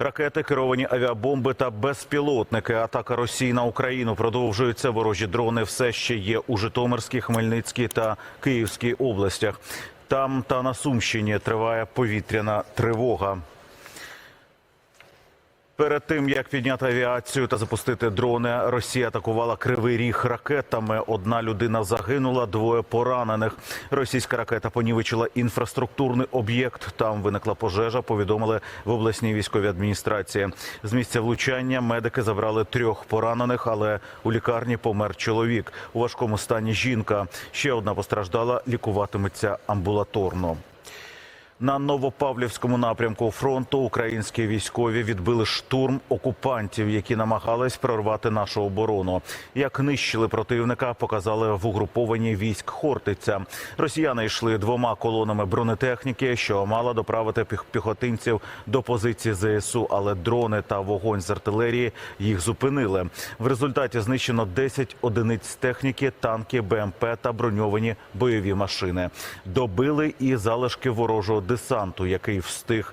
Ракети, керовані авіабомби та безпілотники. Атака Росії на Україну продовжується. Ворожі дрони все ще є у Житомирській, Хмельницькій та Київській областях. Там та на Сумщині триває повітряна тривога. Перед тим як підняти авіацію та запустити дрони, Росія атакувала кривий ріг ракетами. Одна людина загинула, двоє поранених. Російська ракета понівечила інфраструктурний об'єкт. Там виникла пожежа. Повідомили в обласній військовій адміністрації. З місця влучання медики забрали трьох поранених, але у лікарні помер чоловік. У важкому стані жінка. Ще одна постраждала, лікуватиметься амбулаторно. На Новопавлівському напрямку фронту українські військові відбили штурм окупантів, які намагались прорвати нашу оборону. Як нищили противника, показали в угрупованні військ Хортиця. Росіяни йшли двома колонами бронетехніки, що мала доправити піхотинців до позиції ЗСУ, але дрони та вогонь з артилерії їх зупинили. В результаті знищено 10 одиниць техніки, танки, БМП та броньовані бойові машини. Добили і залишки ворожого десанту, який встиг